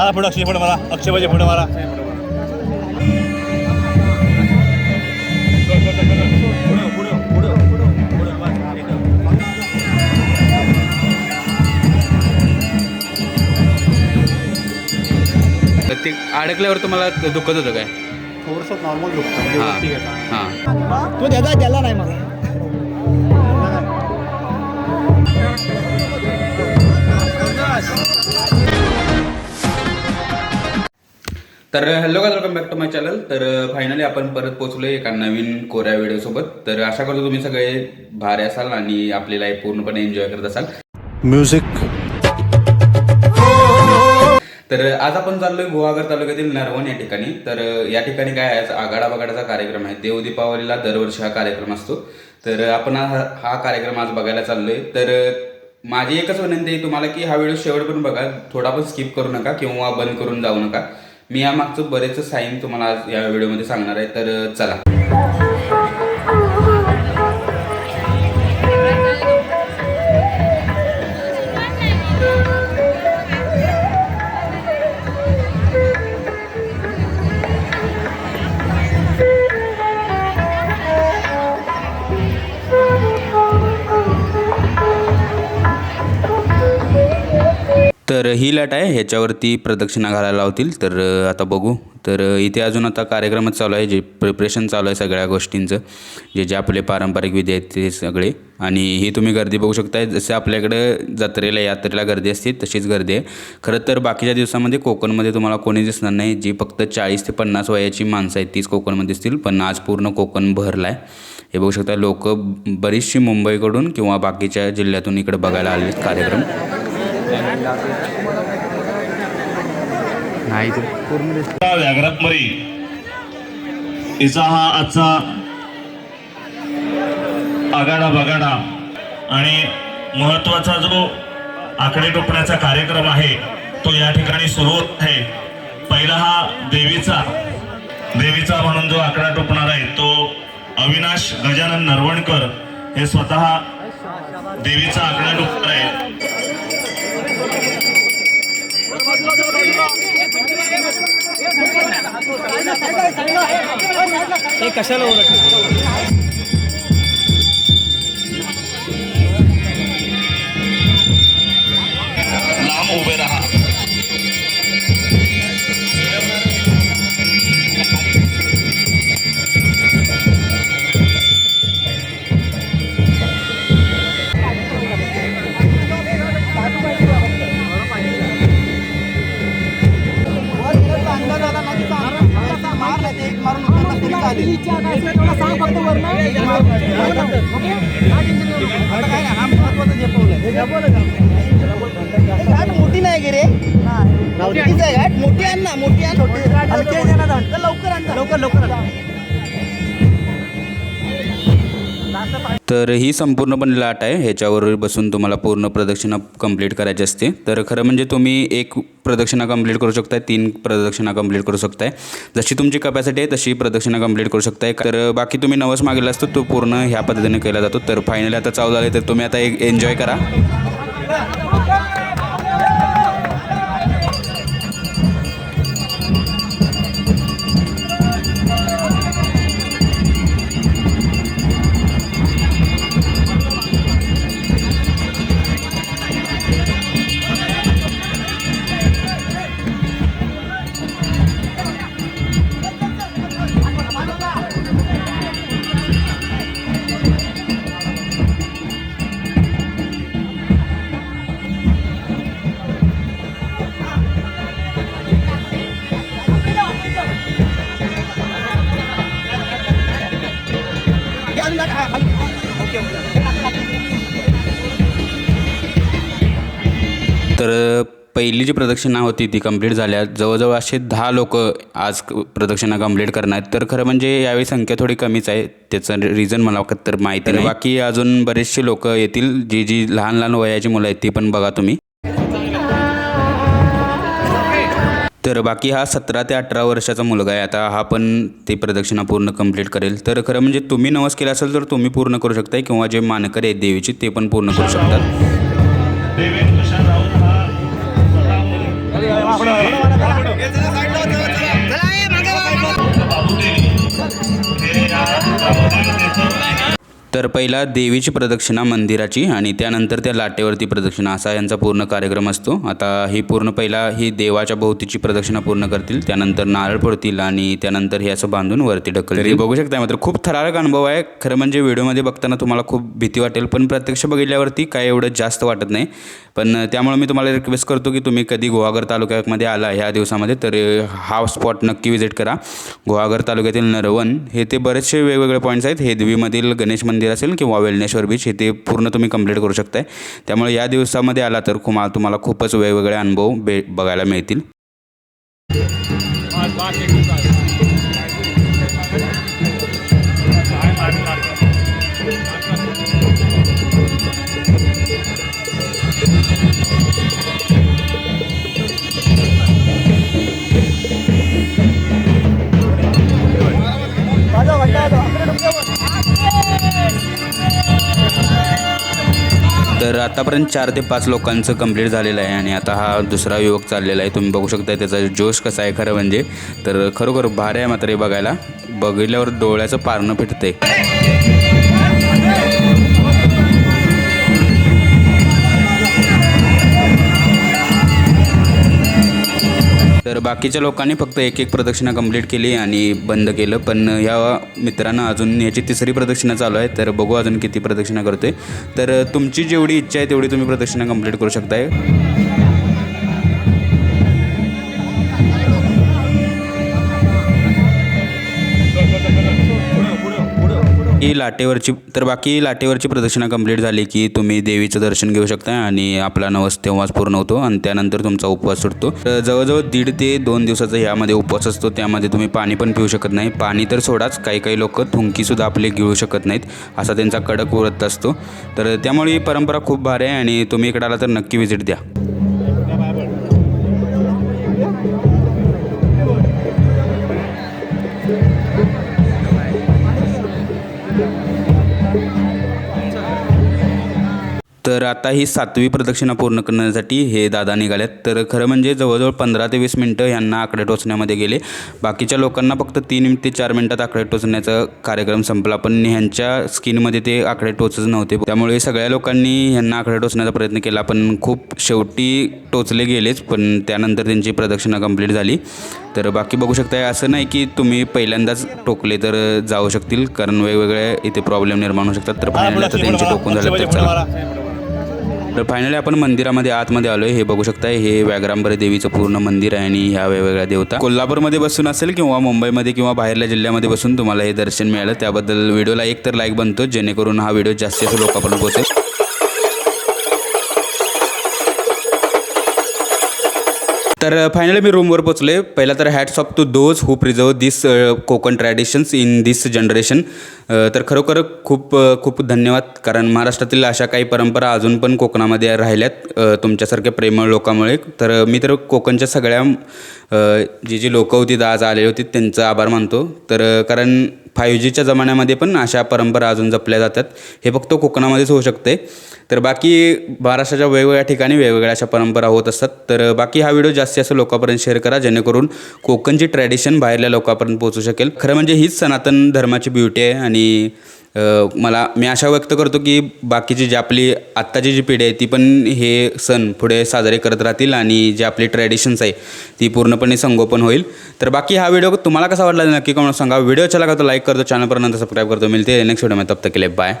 मला पुढे अक्षय पुढे मला अक्षय पाहिजे पुढे मला तर ते अडकल्यावर तुम्हाला दुखत होतं काय? थोडंसं नॉर्मल दुखतं म्हणजे हां. हां. तो त्याचा गेला नाही मला तर हॅलो का welcome back to my channel तर फायनली आपण परत पोहोचलो एका नवीन कोऱ्या व्हिडिओसोबत. तर आशा करतो तुम्ही सगळे भारी असाल आणि आपली लाईफ पूर्णपणे एन्जॉय करत असाल. म्युझिक तर आज आपण चाललोय गुहागर तालुक्यातील नरवण या ठिकाणी. तर या ठिकाणी काय आहे? आगाडा बगाडाचा कार्यक्रम आहे. देव दीपावलीला दरवर्षी हा कार्यक्रम असतो. तर आपण हा कार्यक्रम आज बघायला चाललोय. तर माझी एकच विनंती आहे तुम्हाला की हा व्हिडिओ शेवटपर्यंत बघा. थोडा पण स्किप करू नका किंवा बंद करून जाऊ नका. मी या मागचं बरेच साईन तुम्हाला आज या व्हिडिओमध्ये सांगणार आहे तर चला. तर ही लाट आहे ह्याच्यावरती प्रदक्षिणा घालायला लावतील. तर आता बघू. तर इथे अजून आता कार्यक्रमच चालू आहे जे प्रिपरेशन चालू आहे सगळ्या गोष्टींचं. जे जे आपले पारंपरिक विधी आहेत ते सगळे. आणि ही तुम्ही गर्दी बघू शकताय जसे आपल्याकडे जत्रेला यात्रेला गर्दी असते तशीच गर्दी आहे. खरं तर बाकीच्या दिवसामध्ये कोकणमध्ये तुम्हाला कोणी दिसणार नाही जी फक्त चाळीस ते पन्नास वयाची माणसं आहेत तीच कोकणमध्ये दिसतील. पण आज पूर्ण कोकण भरला आहे हे बघू शकता लोक बरीचशी मुंबईकडून किंवा बाकीच्या जिल्ह्यातून इकडे बघायला आले कार्यक्रम. नाही व्याघ्रात मरी. हिचा हा आजचा आगाडा बगाडा आणि महत्त्वाचा जो आकडे टोपण्याचा कार्यक्रम आहे तो या ठिकाणी सुरू होत आहे. पहिला हा देवीचा देवीचा म्हणून जो आकडा टोपणार आहे तो अविनाश गजानन नरवणकर हे स्वतः देवीचा आकडा टोपणार आहे. कशाला ओरडते? எவ்வளோ तर ही संपूर्णपणे लाट आहे. ह्याच्यावर बसून तुम्हाला पूर्ण प्रदक्षिणा कंप्लीट करायची असते. तर खरं म्हणजे तुम्ही एक प्रदक्षिणा कंप्लीट करू शकताय तीन प्रदक्षिणा कंप्लीट करू शकताय. जशी तुमची कपॅसिटी आहे तशी प्रदक्षिणा कंप्लीट करू शकताय. तर बाकी तुम्ही नवस मागेला असतो तो पूर्ण ह्या पद्धतीने केला जातो. तर फायनली आता चालू झाले तर तुम्ही आता एक एन्जॉय करा. तर पहिली जी प्रदक्षिणा होती ती कंप्लीट झाल्या जवळजवळ असे दहा लोक आज प्रदक्षिणा कंप्लीट करणार आहेत. तर खरं म्हणजे यावेळी संख्या थोडी कमीच आहे. त्याचं रिझन मला तर माहिती नाही. बाकी अजून बरेचसे लोक येतील. जी जी लहान लहान वयाची मुलं आहेत ती पण बघा तुम्ही. तर बाकी हा सतरा ते अठरा वर्षाचा मुलगा आहे. आता हा पण ते प्रदक्षिणा पूर्ण कंप्लीट करेल. तर खरं म्हणजे तुम्ही नवस केला असेल तर तुम्ही पूर्ण करू शकताय. किंवा जे मानकरी आहेत देवीची ते पण पूर्ण करू शकतात. तर पहिला देवीची प्रदक्षिणा मंदिराची आणि त्यानंतर त्या लाटेवरती प्रदक्षिणा असा यांचा पूर्ण कार्यक्रम असतो. आता ही पूर्ण पहिला ही देवाच्या भोवतीची प्रदक्षिणा पूर्ण करतील. त्यानंतर नारळ फोडतील आणि त्यानंतर हे असं बांधून वरती ढकलतील. बघू शकता मात्र खूप थरारक अनुभव आहे. खरं म्हणजे व्हिडिओमध्ये बघताना तुम्हाला खूप भीती वाटेल पण प्रत्यक्ष बघितल्यावरती काय एवढं जास्त वाटत नाही. पण त्यामुळे मी तुम्हाला रिक्वेस्ट करतो की तुम्ही कधी गुहागर तालुक्यामध्ये आला ह्या दिवसामध्ये तर हा स्पॉट नक्की विजिट करा. गुहागर तालुक्यातील नरवण हे ते बरेचसे वेगवेगळे पॉईंट्स आहेत. हेदवीमधील गणेश मंदिर असेल किंवा वेलनेश्वर बीच हे ते पूर्ण तुम्ही कंप्लीट करू शकताय. त्यामुळे या दिवसामध्ये आला तर कुमा तुम्हाला खूपच वेगवेगळे अनुभव बे बघायला मिळतील. तर आतापर्यंत चार ते पाच लोकांचं कंप्लीट झालेलं आहे आणि आता हा दुसरा युवक चाललेला आहे. तुम्ही बघू शकता त्याचा जोश कसा आहे खरं म्हणजे. तर खरोखर भारी आहे मात्र हे बघायला. बघितल्यावर डोळ्याचं पारणं फिटते तर बाकीच्या लोकांनी फक्त एक एक प्रदक्षिणा कंप्लीट केली आणि बंद केलं. पण ह्या मित्रांना अजून याची तिसरी प्रदक्षिणा चालू आहे. तर बघू अजून किती प्रदक्षिणा करतोय. तर तुमची जेवढी इच्छा आहे तेवढी तुम्ही प्रदक्षिणा कंप्लीट करू शकताय. ही लाटेवरची तर बाकी लाटेवरची प्रदक्षिणा कंप्लीट झाली की तुम्ही देवीचं दर्शन घेऊ शकता आणि आपला नवस तेव्हाच पूर्ण होतो आणि त्यानंतर तुमचा उपवास सुटतो. तर जवळजवळ दीड ते दोन दिवसाचा यामध्ये उपवास असतो त्यामध्ये तुम्ही पाणी पण पिऊ शकत नाही. पाणी तर सोडाच काही काही लोक थुंकीसुद्धा आपले गिळू शकत नाहीत असा त्यांचा कडक व्रत असतो. तर त्यामुळे ही परंपरा खूप भारी आहे आणि तुम्ही इकडे आला तर नक्की व्हिजिट द्या. तर आता ही सातवी प्रदक्षिणा पूर्ण करण्यासाठी हे दादा निघालेत. तर खरं म्हणजे जवळजवळ पंधरा ते वीस मिनटं यांना आकडे टोचण्यामध्ये गेले. बाकीच्या लोकांना फक्त तीन ते चार मिनटात आकडे टोचण्याचा कार्यक्रम संपला. पण ह्यांच्या स्किनमध्ये ते आकडे टोचच नव्हते. त्यामुळे सगळ्या लोकांनी ह्यांना आकडे टोचण्याचा प्रयत्न केला. पण खूप शेवटी टोचले गेलेच. पण त्यानंतर त्यांची प्रदक्षिणा कंप्लीट झाली. तर बाकी बघू शकता असं नाही की तुम्ही पहिल्यांदाच टोकले तर जाऊ शकतील. कारण वेगवेगळे इथे प्रॉब्लेम निर्माण होऊ शकतात. तर फायनली आता त्यांचे टोकून झाले तर चला. तर फायनली आपण मंदिरामध्ये आतमध्ये आलोय. हे बघू शकताय हे व्याघ्रांबरे देवीचं पूर्ण मंदिर आहे आणि ह्या वेगवेगळ्या देवता. कोल्हापूरमध्ये बसून असेल किंवा मुंबईमध्ये किंवा बाहेरल्या जिल्ह्यामध्ये बसून तुम्हाला हे दर्शन मिळालं. त्याबद्दल व्हिडिओला एक तर लाईक बनतो जेणेकरून हा व्हिडिओ जास्तीत जास्त लोकांपर्यंत पोहोचेल. तर फायनली मी रूमवर पोचले पहिला तर hats off to those who preserve this Konkan traditions in this generation तर खरोखर खूप खूप धन्यवाद. कारण महाराष्ट्रातील अशा काही परंपरा अजून पण कोकणामध्ये राहिल्यात तुमच्यासारख्या प्रेमळ लोकांमुळे. तर मी तर कोकणच्या सगळ्या जी जी लोकं होती आज आलेली होती त्यांचा आभार मानतो. तर कारण फाईव्ह जीच्या जमान्यामध्ये पण अशा परंपरा अजून जपल्या जातात. हे फक्त कोकणामध्येच होऊ शकते तर बाकी महाराष्ट्राच्या वेगवेगळ्या ठिकाणी वेगवेगळ्या अशा परंपरा होत असतात. तर बाकी हा व्हिडिओ जास्तीत जास्त लोकांपर्यंत शेअर करा जेणेकरून कोकणची ट्रॅडिशन बाहेरल्या लोकांपर्यंत पोहोचू शकेल. खरं म्हणजे हीच सनातन धर्माची ब्युटी आहे आणि मला मी आशा व्यक्त करतो की बाकीची जी आपली आत्ताची जी पिढी आहे ती पण हे सण पुढे साजरे करत राहतील आणि जे आपली ट्रॅडिशन्स आहे ती पूर्णपणे संगोपन होईल. तर बाकी हा व्हिडिओ तुम्हाला कसा वाटला नक्की कमेंट सांगा. व्हिडिओ चला का तो लाईक करतो चॅनलपर्यंत सबस्क्राईब करतो. मिळते नेक्स्ट व्हिडिओमध्ये तब तक केले बाय